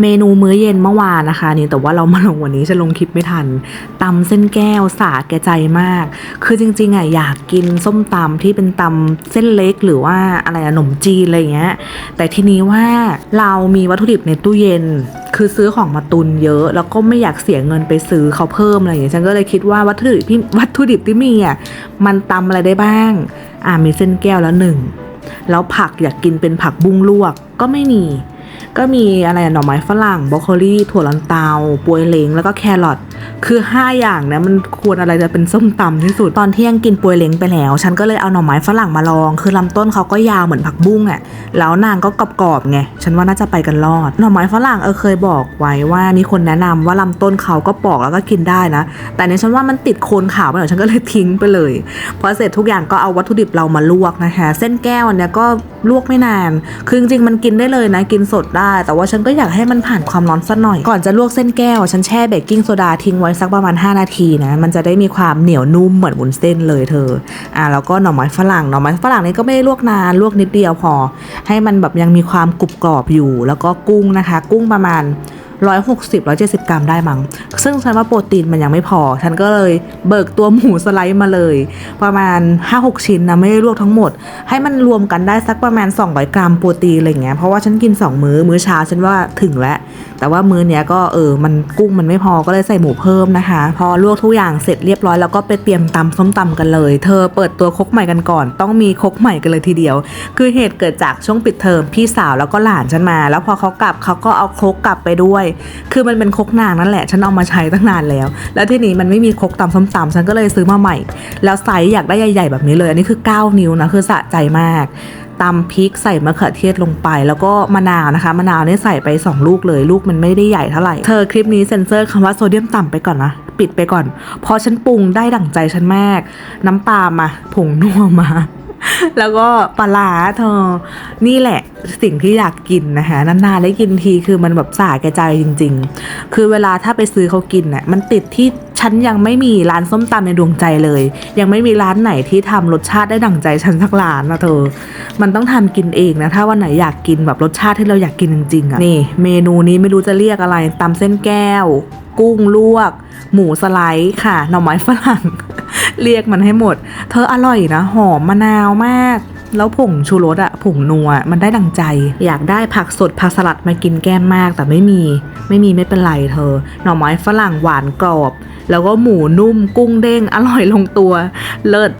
เมนูมื้อเย็นเมื่อวานนะคะนี่แต่ว่าเรามาลงวันนี้จะลงคลิปไม่ทันตำเส้นแก้วสาแก่ใจมาก คือจริงๆอะอยากกินส้มตำที่เป็นตำเส้นเล็กหรือว่าอะไรอะขนมจีนอะไรเงี้ยแต่ทีนี้ว่าเรามีวัตถุดิบในตู้เย็น คือซื้อของมาตุนเยอะ แล้วก็ไม่อยากเสียเงินไปซื้อเขาเพิ่มอะไรอย่างเงี้ยฉันก็เลยคิดว่าวัตถุดิบที่วัตถุดิบที่มีอะมันตำอะไรได้บ้างอ่ามีเส้นแก้วแล้วหนึ่งแล้วผักอยากกินเป็นผักบุ้งลวกก็ไม่มีก็มีอะไรหน่อไม้ฝรั่งบรอกโคลีถั่วลันเตาปวยเหลงแล้วก็แครอทคือ 5 อย่างเนะมันควรอะไรจะเป็นส้มตำที่สุดตอนเที่ยงกินปวยเหลงไปแล้ว ฉันก็เลยเอาหน่อไม้ฝรั่งมาลอง คือลำต้นเขาก็ยาวเหมือนผักบุ้งอะ่ะแล้วนางก็กรอบๆไงฉันว่าน่าจะไปกันรอดหน่อไม้ฝรั่งเออเคยบอกไว้ว่ามีคนแนะนำว่าลำต้นเขาก็ปอกแล้วก็กินได้นะ แต่เนี่ยฉันว่ามันติดโคนขาวไปหน่อยฉันก็เลยทิ้งไปเลยพอเสร็จทุกอย่างก็เอาวัตถุดิบเรามาลวกนะคะ เส้นแก้วอันเนี้ยก็ลวกไม่นาน คือจริงๆมันกินได้เลยนะ กินสดได้แต่ว่าฉันก็อยากให้มันผ่านความร้อนสักหน่อย ก่อนจะลวกเส้นแก้ว ฉันแช่เบกกิ้งโซดาทิ้งไว้สักประมาณ 5 นาทีนะ มันจะได้มีความเหนียวนุ่มเหมือนวุ้นเส้นเลยเธอ อ่าแล้วก็หน่อไม้ฝรั่ง หน่อไม้ฝรั่งนี่ก็ไม่ได้ลวกนาน ลวกนิดเดียวพอ ให้มันแบบยังมีความกรุบกรอบอยู่ แล้วก็กุ้งนะคะ กุ้งประมาณ 160 170 กรัมได้มั้งซึ่งฉันว่าโปรตีนมันยังไม่พอ ฉันก็เลยเบิกตัวหมูสไลด์มาเลย ประมาณ 5-6 ชิ้นนะ ไม่ได้ลวกทั้งหมด ให้มันรวมกันได้สักประมาณ 200 กรัมโปรตีนอะไรเงี้ยเพราะว่าฉันกิน 2 มื้อมื้อเช้าฉันว่าถึงแล้ว แต่ว่ามื้อเนี้ยก็เออมันกุ้งมันไม่พอก็เลยใส่หมูเพิ่มนะคะ พอลวกทุกอย่างเสร็จเรียบร้อยแล้วก็ไปเตรียมตำส้มตำกันเลย เธอเปิดตัวคกใหม่กันก่อน ต้องมีคกใหม่กันเลยทีเดียว คือเหตุเกิดจากช่วงปิดเทอมพี่สาวแล้วก็หลานฉันมา แล้วพอเขากลับเขาก็เอาคกกลับไปด้วย คือมันเป็นคกนางนั่นแหละฉันเอามาใช้ตั้งนานแล้ว แล้วที่นี้มันไม่มีคกตำส้มตำฉันก็เลยซื้อมาใหม่ แล้วไซส์อยากได้ใหญ่ ๆ แบบนี้เลยอันนี้คือ 9 นิ้วนะคือสะใจมาก ตำพริกใส่มะเขือเทศลงไป แล้วก็มะนาวนะคะมะนาวเนี่ยใส่ไป 2 ลูกเลย ลูกมันไม่ได้ใหญ่เท่าไหร่ เธอคลิปนี้เซ็นเซอร์คำว่าโซเดียมต่ำไปก่อนนะปิดไปก่อน พอฉันปรุงได้ดั่งใจฉันมาก น้ำปลามาผงนัวมาแล้วก็ปลาร้าเธอ นี่แหละ สิ่งที่อยากกินนะคะนานๆได้กินทีคือมันแบบสาแก่ใจจริง ๆ คือเวลาถ้าไปซื้อเขากินน่ะมันติดที่ฉันยังไม่มีร้านส้มตำในดวงใจเลย ยังไม่มีร้านไหนที่ทำรสชาติได้ดั่งใจฉันสักร้านนะเธอ มันต้องทำกินเองนะ ถ้าวันไหนอยากกินแบบรสชาติที่เราอยากกินจริงๆอะนี่ เมนูนี้ไม่รู้จะเรียกอะไรตำเส้นแก้ว กุ้งลวก หมูสไลด์ค่ะหน่อไม้ฝรั่ง เรียกมันให้หมด เธออร่อยนะ หอมมะนาวมาก แล้วผงชูรสอะผงนัวมันได้ดังใจ อยากได้ผักสดผักสลัดมากินแก้มมากแต่ไม่มี ไม่มีไม่เป็นไรเธอ หน่อไม้ฝรั่งหวานกรอบ แล้วก็หมูนุ่มกุ้งเด้งอร่อยลงตัวเลิศ